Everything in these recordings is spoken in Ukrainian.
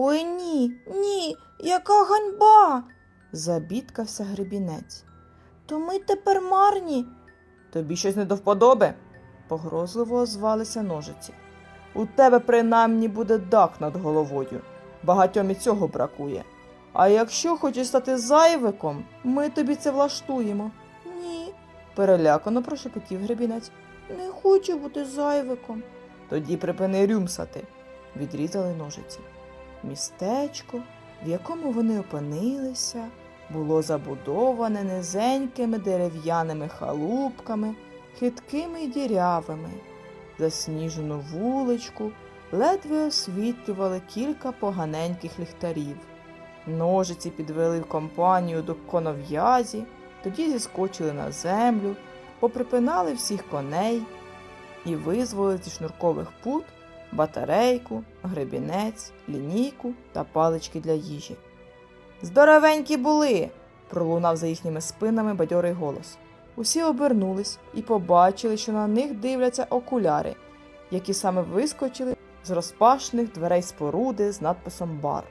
Ой ні, ні, яка ганьба. забідкався гребінець. То ми тепер марні. Тобі щось не до вподоби? погрозливо озвалися ножиці. У тебе принаймні буде дах над головою. Багатьом і цього бракує. А якщо хочеш стати зайвиком, ми тобі це влаштуємо. Ні, перелякано прошепотів гребінець. Не хочу бути зайвиком. Тоді припини рюмсати, відрізали ножиці. Містечко, в якому вони опинилися, було забудоване низенькими дерев'яними халупками, хиткими й дірявими. Засніжену вуличку ледве освітлювали кілька поганеньких ліхтарів. Ножиці підвели компанію до конов'язі, тоді зіскочили на землю, поприпинали всіх коней і визволили зі шнуркових пут батарейку, гребінець, лінійку та палички для їжі. Здоровенькі були! пролунав за їхніми спинами бадьорий голос. Усі обернулись і побачили, що на них дивляться окуляри, які саме вискочили з розпашних дверей споруди з надписом Бар.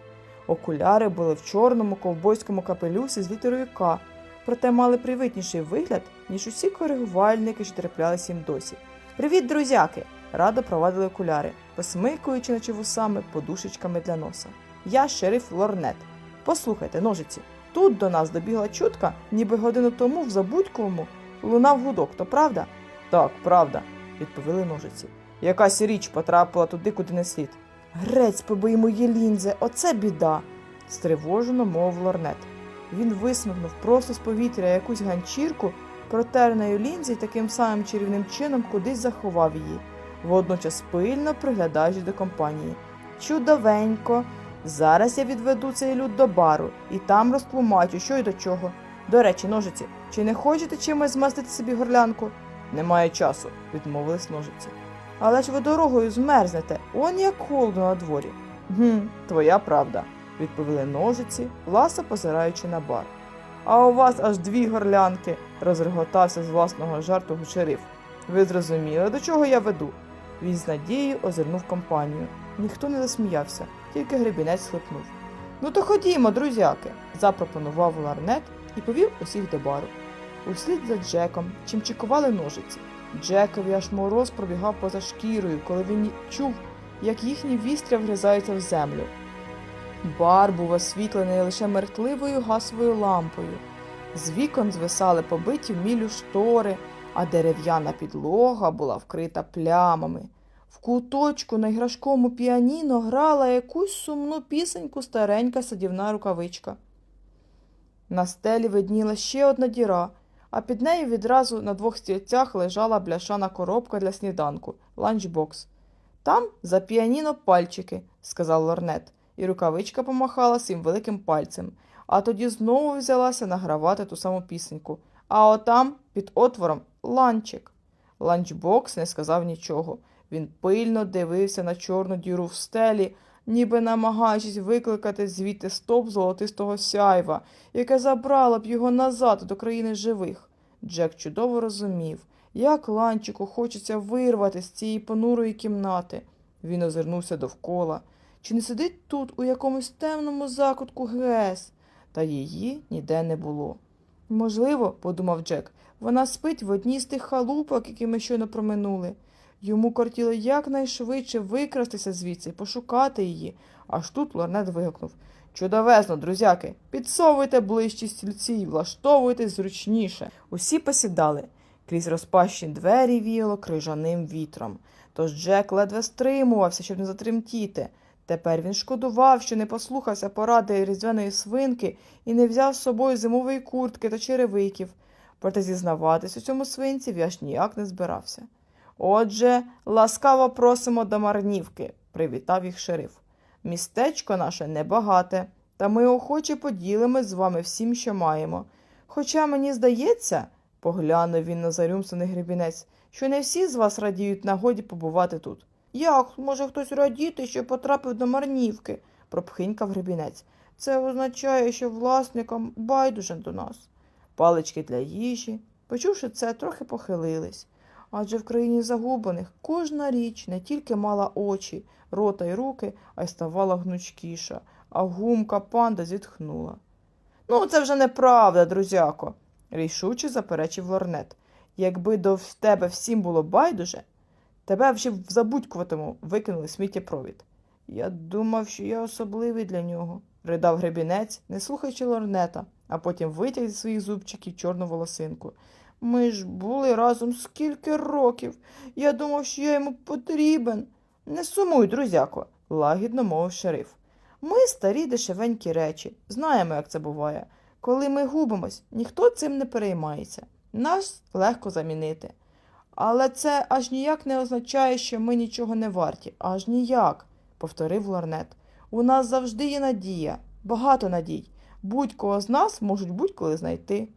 Окуляри були в чорному ковбойському капелюсі з літерою К, проте мали привитніший вигляд, ніж усі коригувальники, що траплялись їм досі. Привіт, друзяки! Радо провадили окуляри, посмикуючи наче вусами подушечками для носа. Я шериф Лорнет. Послухайте, ножиці, тут до нас добігла чутка, ніби годину тому в Забудьковому лунав гудок, то правда? Так, правда, відповіли ножиці. Якась річ потрапила туди, куди не слід. Грець побий мої лінзи, оце біда, стривожено мовив лорнет. Він висмикнув просто з повітря якусь ганчірку, протер нею лінзи і таким самим чарівним чином кудись заховав її, водночас пильно приглядаючи до компанії. Чудовенько. Зараз я відведу цей люд до бару і там розтлумачу, що й до чого. До речі, ножиці, чи не хочете чимось змастити собі горлянку? Немає часу, відмовились ножиці. Але ж ви дорогою змерзнете, он як холодно на дворі. Гм, твоя правда, відповіли ножиці, ласо позираючи на бар. А у вас аж дві горлянки, розреготався з власного жарту шериф. Ви зрозуміли, до чого я веду? Він з надією озирнув компанію. Ніхто не засміявся, тільки гребінець схлипнув. Ну то ходімо, друзяки, запропонував ларнет і повів усіх до бару. Услід за Джеком чимчикували ножиці. Джекові аж мороз пробігав поза шкірою, коли він чув, як їхні вістря вгризаються в землю. Бар був освітлений лише мертливою гасовою лампою. З вікон звисали побиті в мілю штори, а дерев'яна підлога була вкрита плямами. В куточку на іграшковому піаніно грала якусь сумну пісеньку старенька садівна рукавичка. На стелі видніла ще одна діра, а під нею відразу на двох стільцях лежала бляшана коробка для сніданку ланчбокс. Там за піаніно пальчики, сказав лорнет, і рукавичка помахала своїм великим пальцем, а тоді знову взялася награвати ту саму пісеньку. А отам, під отвором, ланчик. Ланчбокс не сказав нічого. Він пильно дивився на чорну діру в стелі, ніби намагаючись викликати звідти стоп золотистого сяйва, яке забрало б його назад до країни живих. Джек чудово розумів, як ланчику хочеться вирвати з цієї понурої кімнати. Він озирнувся довкола. Чи не сидить тут у якомусь темному закутку Гес? Та її ніде не було. Можливо, подумав Джек, вона спить в одній з тих халупок, які ми щойно проминули. Йому кортіло якнайшвидше викрастися звідси, пошукати її, аж тут лорнет вигукнув. Чудовезно, друзяки, підсовуйте ближчі стільці і влаштовуйтесь зручніше. Усі посідали. Крізь розпащі двері віяло крижаним вітром. Тож Джек ледве стримувався, щоб не затремтіти. Тепер він шкодував, що не послухався поради різдвяної свинки і не взяв з собою зимової куртки та черевиків. Проте зізнаватись у цьому свинців аж ніяк не збирався. Отже, ласкаво просимо до Марнівки, привітав їх шериф. Містечко наше небагате, та ми охоче поділимось з вами всім, що маємо. Хоча мені здається, поглянув він на зарюмсаний гребінець, що не всі з вас радіють нагоді побувати тут. Як може хтось радіти, що потрапив до Марнівки? пропхинькав гребінець. Це означає, що власникам байдуже до нас. Палички для їжі, почувши це, трохи похилились. Адже в країні загублених кожна річ не тільки мала очі, рота й руки, а й ставала гнучкіша, а гумка панда зітхнула. Ну, це вже неправда, друзяко, рішуче заперечив лорнет. Якби до тебе всім було байдуже, тебе вже в забудькуватому викинули сміттєпровід. Я думав, що я особливий для нього, ридав гребінець, не слухаючи лорнета, а потім витяг зі своїх зубчиків чорну волосинку. Ми ж були разом скільки років. Я думав, що я йому потрібен. Не сумуй, друзяко, лагідно мовив шериф. Ми старі дешевенькі речі, знаємо, як це буває. Коли ми губимось, ніхто цим не переймається. Нас легко замінити. Але це аж ніяк не означає, що ми нічого не варті. Аж ніяк, повторив Лорнет. У нас завжди є надія, багато надій. Будь-кого з нас можуть будь-коли знайти.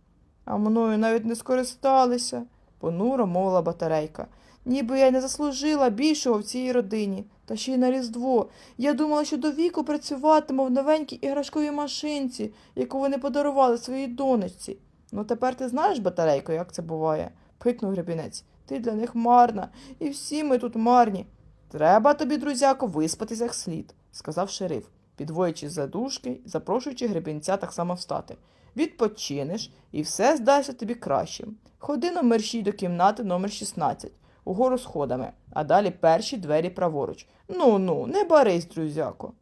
А мною навіть не скористалися, понуро мовила батарейка. Ніби я й не заслужила більшого в цій родині, та ще й на Різдво. Я думала, що до віку працюватиму в новенькій іграшковій машинці, яку вони подарували своїй донечці. Ну тепер ти знаєш, батарейко, як це буває? пикнув гребінець. Ти для них марна, і всі ми тут марні. Треба тобі, друзяко, виспатися як слід, сказав шериф, підвоюючи задушки запрошуючи гребінця так само встати. Відпочинеш, і все здасться тобі кращим. Ходи на мерщій до кімнати номер 16, угору сходами, а далі перші двері праворуч. Ну ну, не барись, друзяко.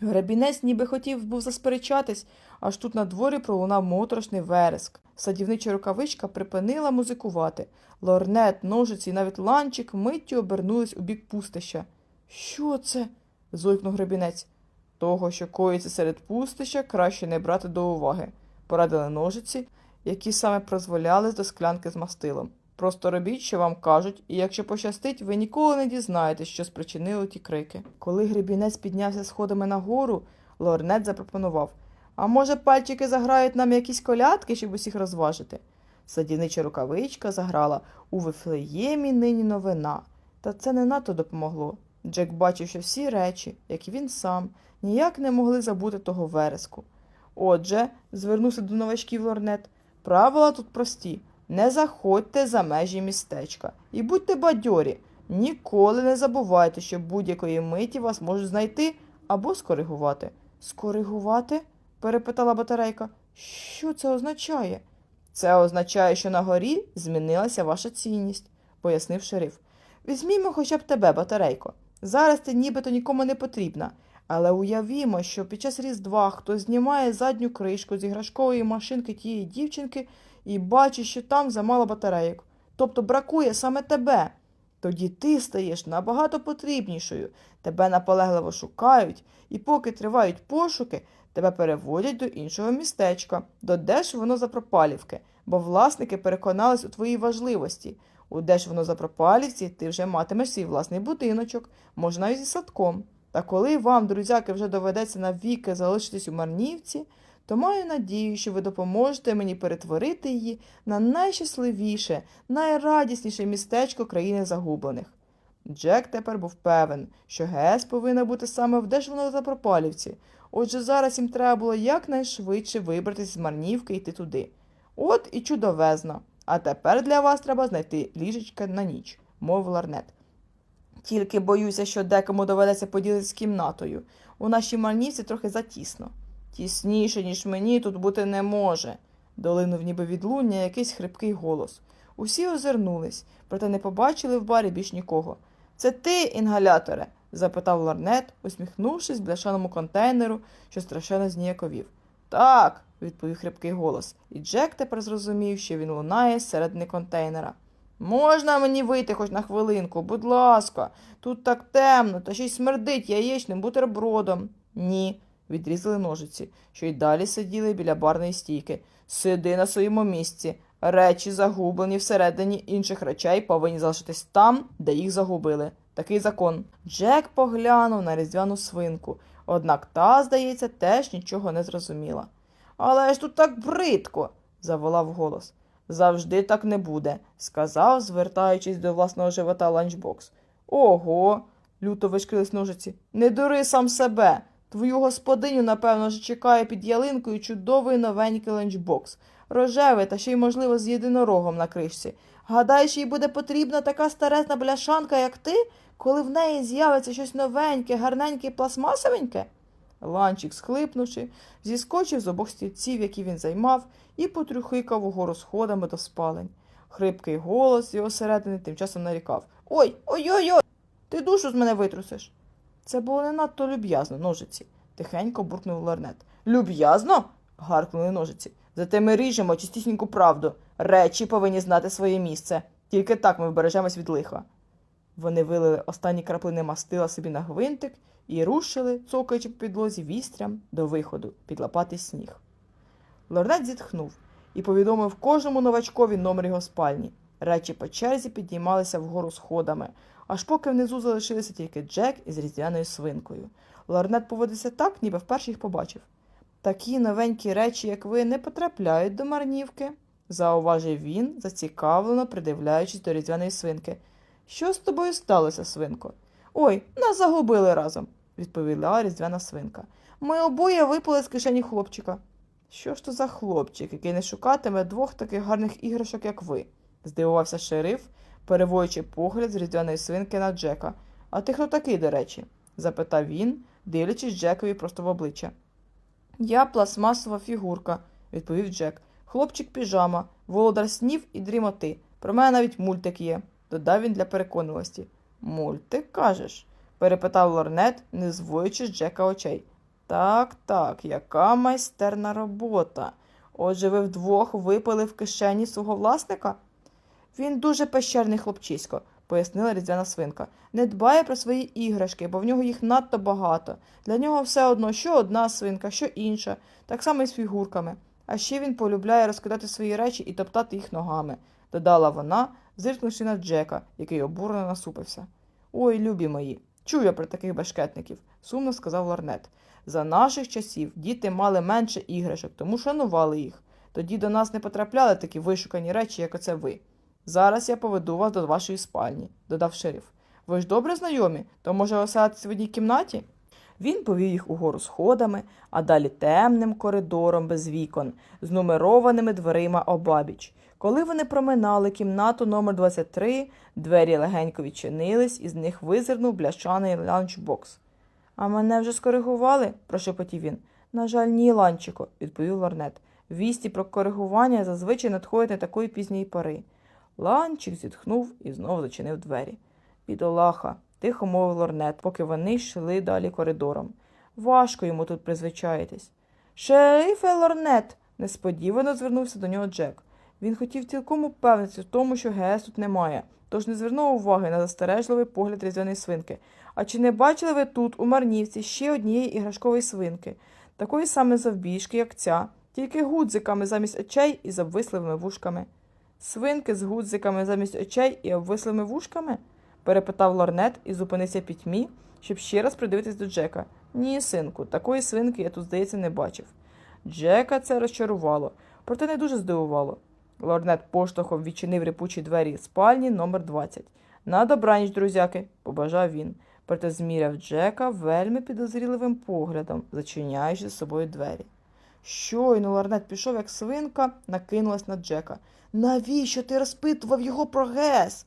Гребінець ніби хотів був засперечатись, аж тут на дворі пролунав моторошний вереск. Садівнича рукавичка припинила музикувати. Лорнет, ножиці і навіть ланчик миттю обернулись у бік пустища. Що це? Зойкнув гребінець. Того, що коїться серед пустища, краще не брати до уваги, порадили ножиці, які саме прозволялись до склянки з мастилом. Просто робіть, що вам кажуть, і якщо пощастить, ви ніколи не дізнаєтесь, що спричинило ті крики. Коли гребінець піднявся сходами нагору, лорнет запропонував А може, пальчики заграють нам якісь колядки, щоб усіх розважити? Садівнича рукавичка заграла у Вифлеємі нині новина. Та це не надто допомогло. Джек бачив, що всі речі, як і він сам, ніяк не могли забути того вереску. Отже, звернувся до новачків лорнет, правила тут прості. Не заходьте за межі містечка і будьте бадьорі. Ніколи не забувайте, що будь-якої миті вас можуть знайти або скоригувати. Скоригувати? перепитала батарейка. Що це означає? Це означає, що на горі змінилася ваша цінність, пояснив шериф. Візьмімо хоча б тебе, батарейко. Зараз ти нібито нікому не потрібна. Але уявімо, що під час Різдва хтось знімає задню кришку з іграшкової машинки тієї дівчинки і бачить, що там замало батарейок. Тобто бракує саме тебе. Тоді ти стаєш набагато потрібнішою, тебе наполегливо шукають, і поки тривають пошуки, тебе переводять до іншого містечка, до Держвонозапропалівки, бо власники переконались у твоїй важливості. У Держвонозапропалівці ти вже матимеш свій власний будиночок, може навіть зі садком. Та коли вам, друзяки, вже доведеться навіки залишитись у Марнівці, то маю надію, що ви допоможете мені перетворити її на найщасливіше, найрадісніше містечко країни загублених. Джек тепер був певен, що ГЕС повинна бути саме в Держвонозапропалівці, отже зараз їм треба було якнайшвидше вибратися з Марнівки і йти туди. От і чудовезно. А тепер для вас треба знайти ліжечка на ніч, мовив Ларнет. Тільки боюся, що декому доведеться поділитися кімнатою. У нашій Марнівці трохи затісно. Тісніше, ніж мені, тут бути не може, долинув ніби відлуння якийсь хрипкий голос. Усі озирнулись, проте не побачили в барі більш нікого. Це ти, інгаляторе? запитав Ларнет, усміхнувшись бляшаному контейнеру, що страшенно зніяковів. Так, відповів хрипкий голос, і Джек тепер зрозумів, що він лунає зсередини контейнера. Можна мені вийти хоч на хвилинку, будь ласка, тут так темно, та й смердить яєчним бутербродом. Ні, відрізали ножиці, що й далі сиділи біля барної стійки. Сиди на своєму місці. Речі, загублені всередині інших речей, повинні залишитись там, де їх загубили. Такий закон. Джек поглянув на різдвяну свинку, однак та, здається, теж нічого не зрозуміла. Але ж тут так бридко, заволав голос. Завжди так не буде, сказав, звертаючись до власного живота ланчбокс. Ого, люто вишкрились ножиці. Не дури сам себе. Твою господиню, напевно, вже чекає під ялинкою чудовий новенький ланчбокс. рожевий та ще й, можливо, з єдинорогом на кришці. Гадаєш, їй буде потрібна така старезна бляшанка, як ти, коли в неї з'явиться щось новеньке, гарненьке і пластмасовеньке? Ланчик, схлипнувши, зіскочив з обох стільців, які він займав, і потрюхикав угору сходами до спалень. Хрипкий голос його середини тим часом нарікав Ой, ой-ой-ой, ти душу з мене витрусиш. Це було не надто люб'язно, ножиці, тихенько буркнув лорнет. Люб'язно? гаркнули ножиці. Зате ми ріжемо чистісіньку правду. Речі повинні знати своє місце. Тільки так ми вбережемось від лиха. Вони вилили останні краплини мастила собі на гвинтик і рушили, цокаючи по підлозі вістрям до виходу під лопатий сніг. Лорнет зітхнув і повідомив кожному новачкові номер його спальні. Речі по черзі піднімалися вгору сходами, аж поки внизу залишилися тільки Джек із різдвяною свинкою. Лорнет поводився так, ніби вперше їх побачив. Такі новенькі речі, як ви, не потрапляють до марнівки, зауважив він, зацікавлено придивляючись до різдвяної свинки. Що з тобою сталося, свинко? Ой, нас загубили разом, відповіла різдвяна свинка. Ми обоє випали з кишені хлопчика. Що ж то за хлопчик, який не шукатиме двох таких гарних іграшок, як ви? здивувався шериф, переводячи погляд з різдвяної свинки на Джека. А ти хто такий, до речі? запитав він, дивлячись Джекові просто в обличчя. Я пластмасова фігурка, відповів Джек. Хлопчик піжама, володар снів і дрімоти. Про мене навіть мультик є, додав він для переконливості. Мультик, кажеш? перепитав лорнет, не зводячи з Джека очей. Так, так, яка майстерна робота. Отже, ви вдвох випили в кишені свого власника? Він дуже пещерний хлопчисько, пояснила різдвяна свинка. Не дбає про свої іграшки, бо в нього їх надто багато. Для нього все одно, що одна свинка, що інша, так само і з фігурками. А ще він полюбляє розкидати свої речі і топтати їх ногами, додала вона, зиркнувши на Джека, який обурено насупився. Ой, любі мої, чую я про таких башкетників, сумно сказав Лорнет. За наших часів діти мали менше іграшок, тому шанували їх. Тоді до нас не потрапляли такі вишукані речі, як оце ви. Зараз я поведу вас до вашої спальні, додав шериф. Ви ж добре знайомі, то може оселитися в одній кімнаті? Він повів їх угору сходами, а далі темним коридором без вікон, з нумерованими дверима обабіч. Коли вони проминали кімнату номер 23, двері легенько відчинились, і з них визирнув бляшаний ланчбокс. А мене вже скоригували? прошепотів він. На жаль, ні, ланчико, відповів лорнет. Вісті про коригування зазвичай надходять не такої пізньої пори. Ланчик зітхнув і знову зачинив двері. Бідолаха, тихо мовив лорнет, поки вони йшли далі коридором. Важко йому тут призвичаїтись. Шерифе лорнет, несподівано звернувся до нього Джек. Він хотів цілком упевнитися в тому, що ГС тут немає, тож не звернув уваги на застережливий погляд різдвяної свинки. А чи не бачили ви тут, у Марнівці, ще однієї іграшкової свинки, такої саме завбіжки, як ця, тільки гудзиками замість очей і з обвисливими вушками? Свинки з гудзиками замість очей і обвислими вушками? перепитав лорнет і зупинився пітьмі, щоб ще раз придивитись до Джека. Ні, синку, такої свинки я тут, здається, не бачив. Джека це розчарувало, проте не дуже здивувало. Лорнет поштовхом відчинив репучі двері спальні номер 20 На добраніч, друзяки, побажав він, проте зміряв Джека вельми підозріливим поглядом, зачиняючи за собою двері. Щойно лорнет пішов, як свинка, накинулась на Джека. Навіщо ти розпитував його про Гес?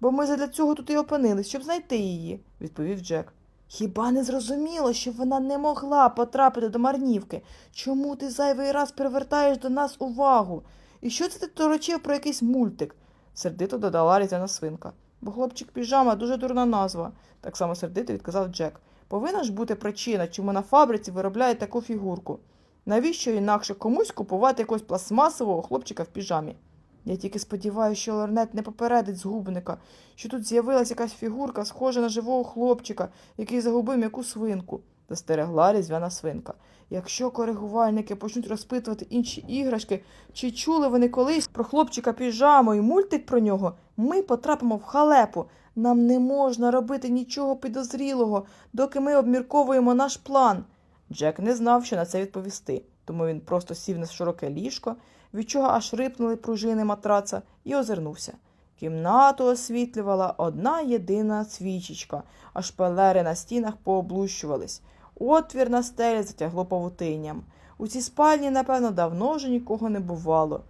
Бо ми задля цього тут і опинились, щоб знайти її, відповів Джек. Хіба не зрозуміло, що вона не могла потрапити до Марнівки? Чому ти зайвий раз привертаєш до нас увагу? І що це ти торочив про якийсь мультик? сердито додала різдвяна свинка. Бо хлопчик піжама дуже дурна назва, так само сердито відказав Джек. Повинна ж бути причина, чому на фабриці виробляють таку фігурку. Навіщо інакше комусь купувати якогось пластмасового хлопчика в піжамі? Я тільки сподіваюся, що Лорнет не попередить згубника, що тут з'явилася якась фігурка, схожа на живого хлопчика, який загубив м'яку свинку, застерегла різдвяна свинка. Якщо коригувальники почнуть розпитувати інші іграшки, чи чули вони колись про хлопчика піжаму і мультик про нього, ми потрапимо в халепу. Нам не можна робити нічого підозрілого, доки ми обмірковуємо наш план. Джек не знав, що на це відповісти, тому він просто сів на широке ліжко, від чого аж рипнули пружини матраца, і озирнувся. Кімнату освітлювала одна єдина свічечка, а шпалери на стінах пооблущувались. Отвір на стелі затягло павутинням. У цій спальні, напевно, давно вже нікого не бувало.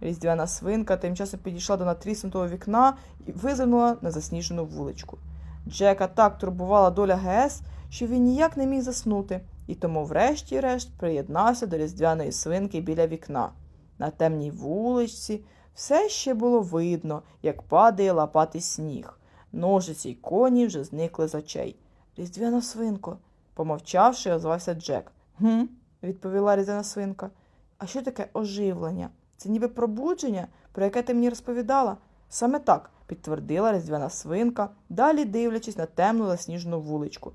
Різдвяна свинка тим часом підійшла до натріснутого вікна і визирнула на засніжену вуличку. Джека так турбувала доля ГС, що він ніяк не міг заснути, і тому, врешті-решт, приєднався до різдвяної свинки біля вікна. На темній вуличці все ще було видно, як падає лопатий сніг. Ножиці й коні вже зникли з очей. Різдвяна свинко, помовчавши, озвався Джек. Гм, відповіла різдвяна свинка. А що таке оживлення? Це ніби пробудження, про яке ти мені розповідала? Саме так, підтвердила різдвяна свинка, далі дивлячись на темну засніжену вуличку.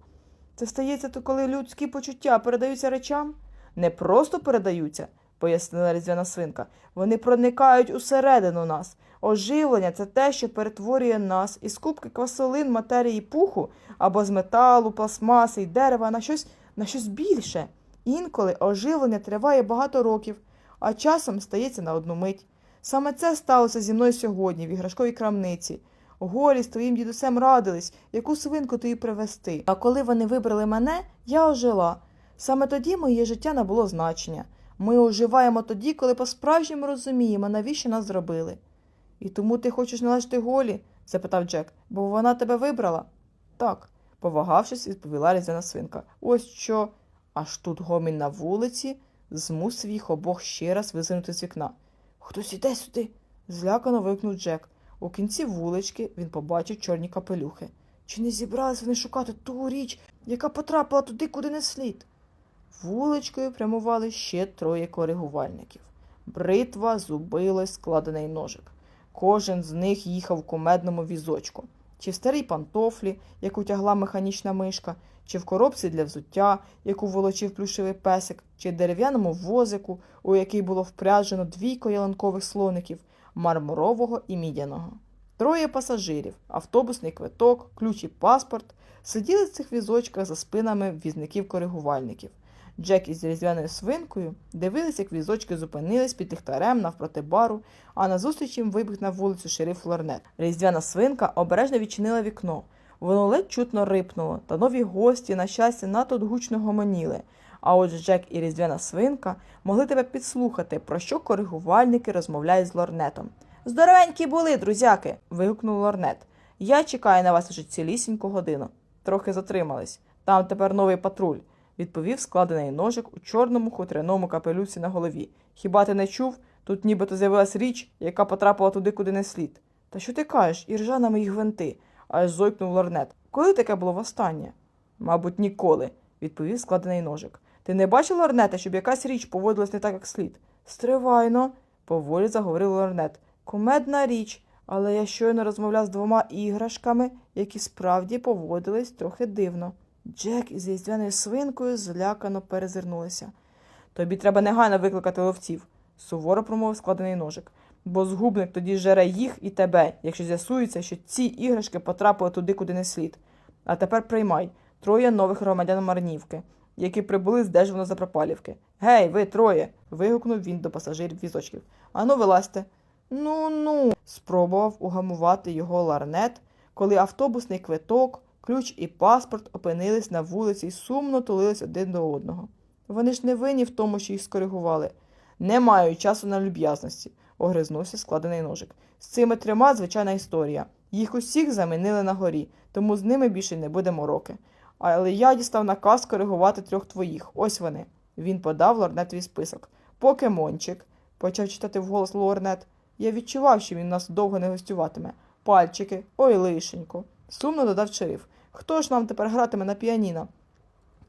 Це стається то, коли людські почуття передаються речам? Не просто передаються, пояснила різдвяна свинка. Вони проникають усередину нас. Оживлення це те, що перетворює нас із кубки квасолин, матерії пуху або з металу, пластмаси й дерева на щось, на щось більше. Інколи оживлення триває багато років, а часом стається на одну мить. Саме це сталося зі мною сьогодні в іграшковій крамниці. Голі з твоїм дідусем радились, яку свинку тобі привезти. А коли вони вибрали мене, я ожила. Саме тоді моє життя набуло значення. Ми оживаємо тоді, коли по-справжньому розуміємо, навіщо нас зробили. І тому ти хочеш належати Голі? запитав Джек, бо вона тебе вибрала? Так, повагавшись, відповіла різдвяна свинка. Ось що. Аж тут гомін на вулиці змусив їх обох ще раз визирнути з вікна. Хтось іде сюди. злякано вигукнув Джек. У кінці вулички він побачив чорні капелюхи. Чи не зібрались вони шукати ту річ, яка потрапила туди, куди не слід? Вуличкою прямували ще троє коригувальників. Бритва, зубило складений ножик. Кожен з них їхав у кумедному візочку, чи в старій пантофлі, яку тягла механічна мишка, чи в коробці для взуття, яку волочив плюшевий песик, чи в дерев'яному возику, у який було впряджено двійко яланкових слоників, мармурового і мідяного. Троє пасажирів, автобусний квиток, ключ і паспорт сиділи в цих візочках за спинами візників-коригувальників. Джек із різдвяною свинкою дивились, як візочки зупинились під ліхтарем навпроти бару, а назустріч їм вибіг на вулицю шериф Лорнет. Різдвяна свинка обережно відчинила вікно. Воно ледь чутно рипнуло, та нові гості, на щастя, надто гучно гомоніли. А отже Джек і різдвяна свинка могли тебе підслухати, про що коригувальники розмовляють з Лорнетом. Здоровенькі були, друзяки. вигукнув Лорнет. Я чекаю на вас уже цілісіньку годину. Трохи затримались. Там тепер новий патруль, відповів складений ножик у чорному хутряному капелюсі на голові. Хіба ти не чув? Тут нібито з'явилась річ, яка потрапила туди, куди не слід. Та що ти кажеш, іржа на мої гвинти, аж зойкнув Лорнет. Коли таке було востаннє? Мабуть, ніколи, відповів складений ножик. Ти не бачив Лорнета, щоб якась річ поводилась не так, як слід? Стривайно, поволі заговорив Лорнет. Кумедна річ, але я щойно розмовляв з двома іграшками, які справді поводились трохи дивно. Джек із різдвяною свинкою злякано перезирнулися. Тобі треба негайно викликати ловців, суворо промовив складений ножик, бо згубник тоді жере їх і тебе, якщо з'ясується, що ці іграшки потрапили туди, куди не слід. А тепер приймай троє нових громадян Марнівки, які прибули з Держвонозапропалівки. Гей, ви троє. вигукнув він до пасажирів візочків. Ану, вилазьте. Ну ну. спробував угамувати його ларнет, коли автобусний квиток, ключ і паспорт опинились на вулиці і сумно тулились один до одного. Вони ж не винні в тому, що їх скоригували. Не маю часу на люб'язності, огризнувся складений ножик. З цими трьома звичайна історія. Їх усіх замінили на горі, тому з ними більше не буде мороки. Але я дістав наказ коригувати трьох твоїх. Ось вони. Він подав лорнетові список. Покемончик, почав читати вголос Лорнет. Я відчував, що він нас довго не гостюватиме. Пальчики, ой лишенько. Сумно додав шериф. Хто ж нам тепер гратиме на піаніно?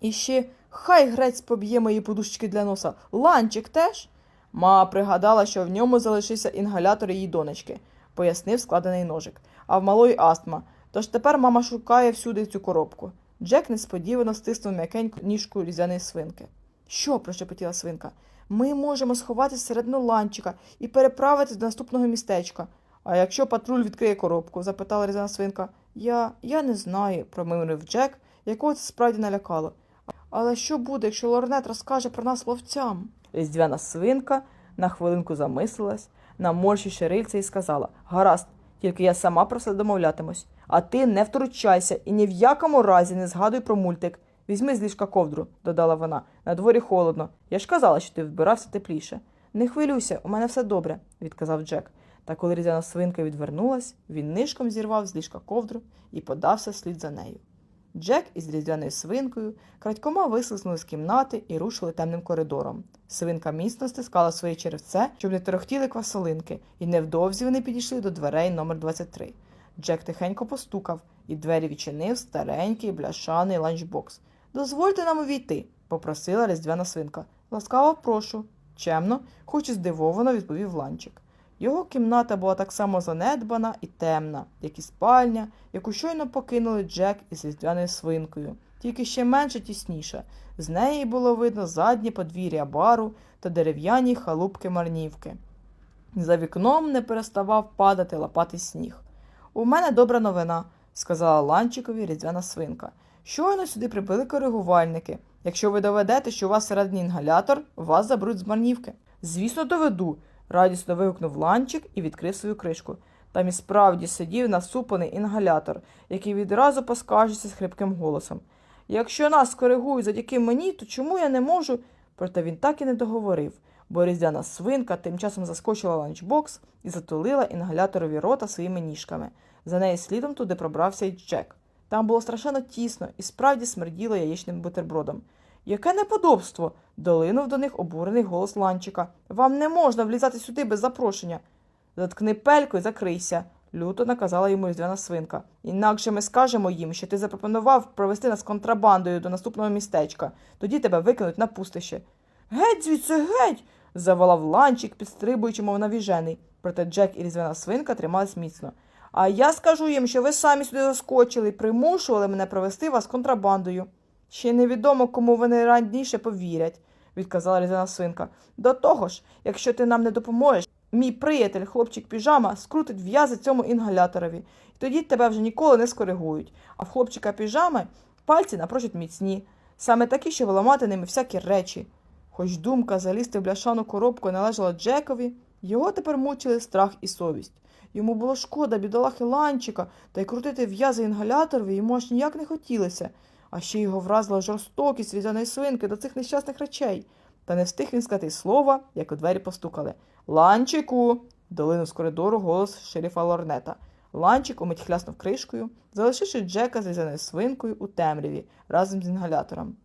І ще хай грець поб'є мої подушечки для носа. Ланчик теж? Ма пригадала, що в ньому залишився інгалятор її донечки, пояснив складений ножик. А в малої астма. Тож тепер мама шукає всюди цю коробку. Джек несподівано стиснув м'якеньку ніжку різяної свинки. Що? прошепотіла свинка. Ми можемо сховатися середину ланчика і переправитись до наступного містечка. А якщо патруль відкриє коробку? запитала різана свинка. Я я не знаю, промимрив Джек, якого це справді налякало. Але що буде, якщо Лорнет розкаже про нас ловцям? Різдвяна свинка на хвилинку замислилась, наморщивши рильце і сказала Гаразд, тільки я сама про це домовлятимусь. А ти не втручайся і ні в якому разі не згадуй про мультик. Візьми з ліжка ковдру, додала вона. На дворі холодно. Я ж казала, що ти вбирався тепліше. Не хвилюйся, у мене все добре, відказав Джек. Та коли різдвяна свинка відвернулась, він нишком зірвав з ліжка ковдру і подався слід за нею. Джек із різдвяною свинкою крадькома вислизнули з кімнати і рушили темним коридором. Свинка міцно стискала своє черевце, щоб не торохтіли квасолинки, і невдовзі вони підійшли до дверей номер 23. Джек тихенько постукав, і двері відчинив старенький бляшаний ланчбокс. Дозвольте нам увійти, попросила різдвяна свинка. Ласкаво прошу. Чемно, хоч і здивовано відповів ланчик. Його кімната була так само занедбана і темна, як і спальня, яку щойно покинули Джек із різдвяною свинкою, тільки ще менше тісніша. З неї було видно заднє подвір'я бару та дерев'яні халупки марнівки. За вікном не переставав падати лопатий сніг. У мене добра новина, сказала ланчикові різдвяна свинка. Щойно сюди прибили коригувальники. Якщо ви доведете, що у вас всередині інгалятор, вас заберуть з марнівки. Звісно, доведу, радісно вигукнув ланчик і відкрив свою кришку. Там і справді сидів насупаний інгалятор, який відразу поскаржився з хрипким голосом. Якщо нас коригують завдяки мені, то чому я не можу? Проте він так і не договорив, бо різдвяна свинка тим часом заскочила ланчбокс і затулила інгаляторові рота своїми ніжками. За нею слідом туди пробрався й Джек. Там було страшенно тісно і справді смерділо яєчним бутербродом. Яке неподобство! долинув до них обурений голос ланчика. Вам не можна влізати сюди без запрошення. Заткни пельку і закрийся, люто наказала йому різдвяна свинка. Інакше ми скажемо їм, що ти запропонував провести нас контрабандою до наступного містечка. Тоді тебе викинуть на пустище. Геть звідси, геть. заволав ланчик, підстрибуючи, мов навіжений. Проте Джек і різдвяна свинка тримались міцно. А я скажу їм, що ви самі сюди заскочили примушували мене провести вас контрабандою. Ще невідомо, кому вони раніше повірять, відказала різдвяна свинка. До того ж, якщо ти нам не допоможеш, мій приятель, хлопчик піжама, скрутить в'язи цьому інгаляторові, і тоді тебе вже ніколи не скоригують. А в хлопчика піжами пальці напрочуд міцні, саме такі, що виламати ними всякі речі. Хоч думка залізти в бляшану коробку належала Джекові, його тепер мучили страх і совість. Йому було шкода бідолахи ланчика, та й крутити в'язи інгаляторові йому аж ніяк не хотілося, а ще його вразила жорстокість різаної свинки до цих нещасних речей. Та не встиг він сказати слова, як у двері постукали. Ланчику. долинув з коридору голос шерифа Лорнета. Ланчик умить хляснув кришкою, залишивши Джека з різаною свинкою у темряві разом з інгалятором.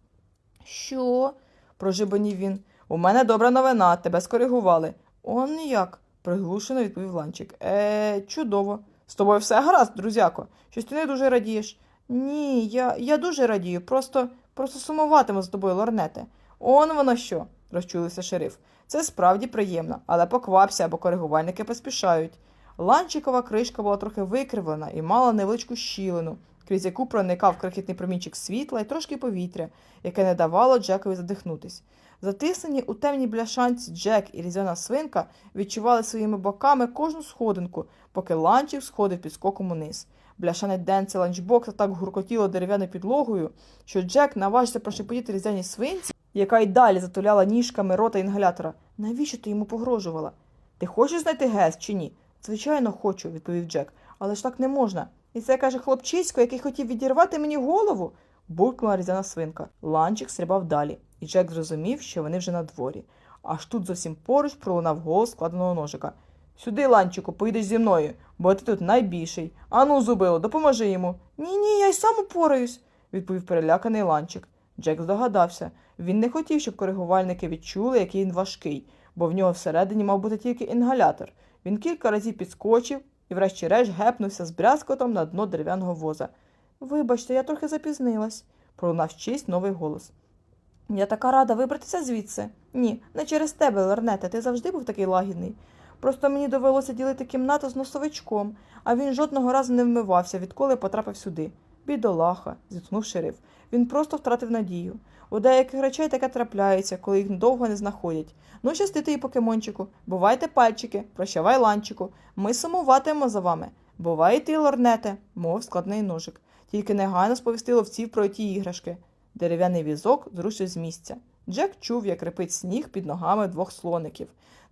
Що? прожибонів він. У мене добра новина, тебе скоригували. Он як? приглушено відповів ланчик. Е, чудово. З тобою все гаразд, друзяко. Щось ти не дуже радієш. Ні, я, я дуже радію, просто, просто сумуватиму з тобою, лорнете. Он воно що, розчулився шериф. Це справді приємно, але поквапся, бо коригувальники поспішають. Ланчикова кришка була трохи викривлена і мала невеличку щілину, крізь яку проникав крихітний промінчик світла і трошки повітря, яке не давало Джекові задихнутись. Затиснені у темній бляшанці Джек і різдвяна свинка відчували своїми боками кожну сходинку, поки ланчик сходив під скоком униз. Бляшане денце ланчбокса так гуркотіло дерев'яною підлогою, що Джек наважився прошепотіти різдвяній свинці, яка й далі затуляла ніжками рота інгалятора. Навіщо ти йому погрожувала? Ти хочеш знайти гес чи ні? Звичайно, хочу, відповів Джек, але ж так не можна. І це каже хлопчисько, який хотів відірвати мені голову. буркнула різдвяна свинка. Ланчик стрибав далі, і Джек зрозумів, що вони вже на дворі. Аж тут зовсім поруч пролунав голос складеного ножика. Сюди, ланчику, поїдеш зі мною, бо ти тут найбільший. Ану, зубило, допоможи йому. Ні, ні, я й сам упораюсь, відповів переляканий ланчик. Джек здогадався. Він не хотів, щоб коригувальники відчули, який він важкий, бо в нього всередині мав бути тільки інгалятор. Він кілька разів підскочив і, врешті-решт, гепнувся з брязкотом на дно дерев'яного воза. Вибачте, я трохи запізнилась, пролунав чийсь новий голос. Я така рада вибратися звідси. Ні, не через тебе, Лернете, ти завжди був такий лагідний. Просто мені довелося ділити кімнату з носовичком, а він жодного разу не вмивався, відколи потрапив сюди. Бідолаха, зітхнув шериф. Він просто втратив надію. У деяких речей таке трапляється, коли їх довго не знаходять. Ну, щастити і покемончику. Бувайте пальчики, прощавай ланчику. Ми сумуватимемо за вами. Бувай і ти, лорнете, мов складний ножик. Тільки негайно сповістило вців про ті іграшки. Дерев'яний візок зрушив з місця. Джек чув, як рипить сніг під ногами двох слоників,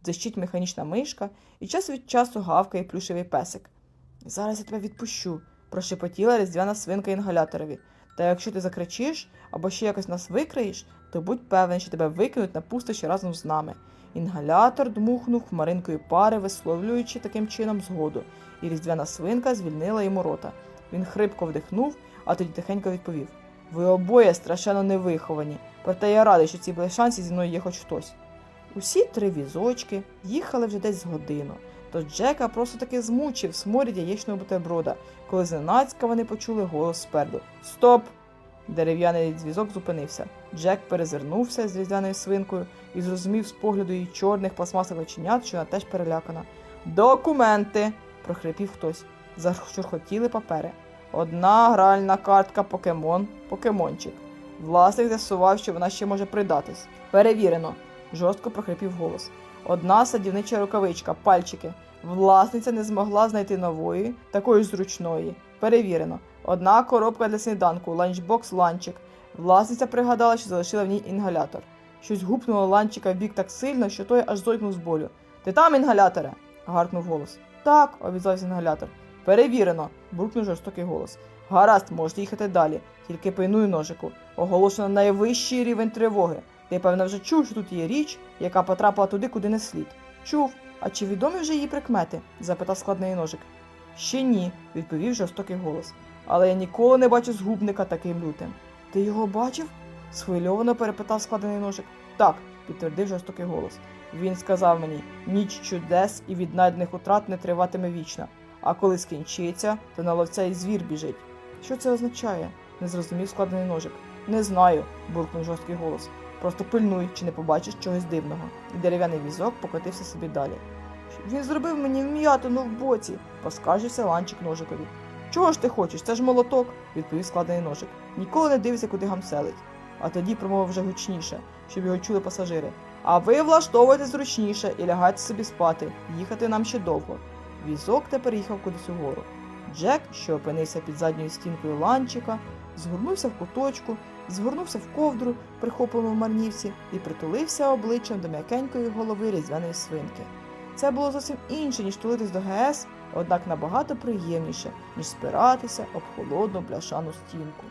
дзищить механічна мишка і час від часу гавкає плюшевий песик. Зараз я тебе відпущу, прошепотіла різдвяна свинка інгаляторові. Та якщо ти закричиш, або ще якось нас викриєш, то будь певен, що тебе викинуть на пустощі разом з нами. Інгалятор дмухнув хмаринкою пари, висловлюючи таким чином згоду, і різдвяна свинка звільнила йому рота. Він хрипко вдихнув, а тоді тихенько відповів: Ви обоє страшенно невиховані, проте я радий, що в цій блешанці зі мною є хоч хтось. Усі три візочки їхали вже десь з годину. То Джека просто таки змучив сморід яєчного бутерброда, коли зненацька вони почули голос спереду. Стоп! Дерев'яний зв'язок зупинився. Джек перезирнувся з різдвяною свинкою і зрозумів з погляду її чорних пластмасових оченят, що вона теж перелякана. Документи. прохрипів хтось. Зашурхотіли папери. Одна гральна картка покемон, покемончик. Власник з'ясував, що вона ще може придатись. Перевірено, жорстко прохрипів голос. Одна садівнича рукавичка, пальчики. Власниця не змогла знайти нової, такої ж зручної. Перевірено. Одна коробка для сніданку, ланчбокс ланчик. Власниця пригадала, що залишила в ній інгалятор. Щось гупнуло ланчика в бік так сильно, що той аж зойкнув з болю. Ти там, інгаляторе? гаркнув голос. Так, обізвався інгалятор. Перевірено, буркнув жорстокий голос. Гаразд, можете їхати далі, тільки пильнуй ножику. Оголошено найвищий рівень тривоги. Ти, певно, вже чув, що тут є річ, яка потрапила туди, куди не слід. Чув. А чи відомі вже її прикмети? запитав складний ножик. Ще ні, відповів жорстокий голос. Але я ніколи не бачив згубника таким лютим. Ти його бачив? схвильовано перепитав складений ножик. Так, підтвердив жорстокий голос. Він сказав мені: ніч чудес і віднайдених утрат не триватиме вічно. А коли скінчиться, то на ловця і звір біжить. Що це означає? не зрозумів складений ножик. Не знаю, буркнув жорсткий голос. Просто пильнуй, чи не побачиш чогось дивного. І дерев'яний візок покотився собі далі. Він зробив мені вм'ятину в боці, поскаржився ланчик ножикові. Чого ж ти хочеш? Це ж молоток, відповів складений ножик. Ніколи не дивися, куди гамселить. А тоді промовив вже гучніше, щоб його чули пасажири. А ви влаштовуйте зручніше і лягайте собі спати. Їхати нам ще довго. Візок тепер їхав кудись угору. Джек, що опинився під задньою стінкою ланчика, згорнувся в куточку, згорнувся в ковдру, прихоплену в марнівці, і притулився обличчям до м'якенької голови різдвяної свинки. Це було зовсім інше, ніж тулитись до ГС, однак набагато приємніше, ніж спиратися об холодну бляшану стінку.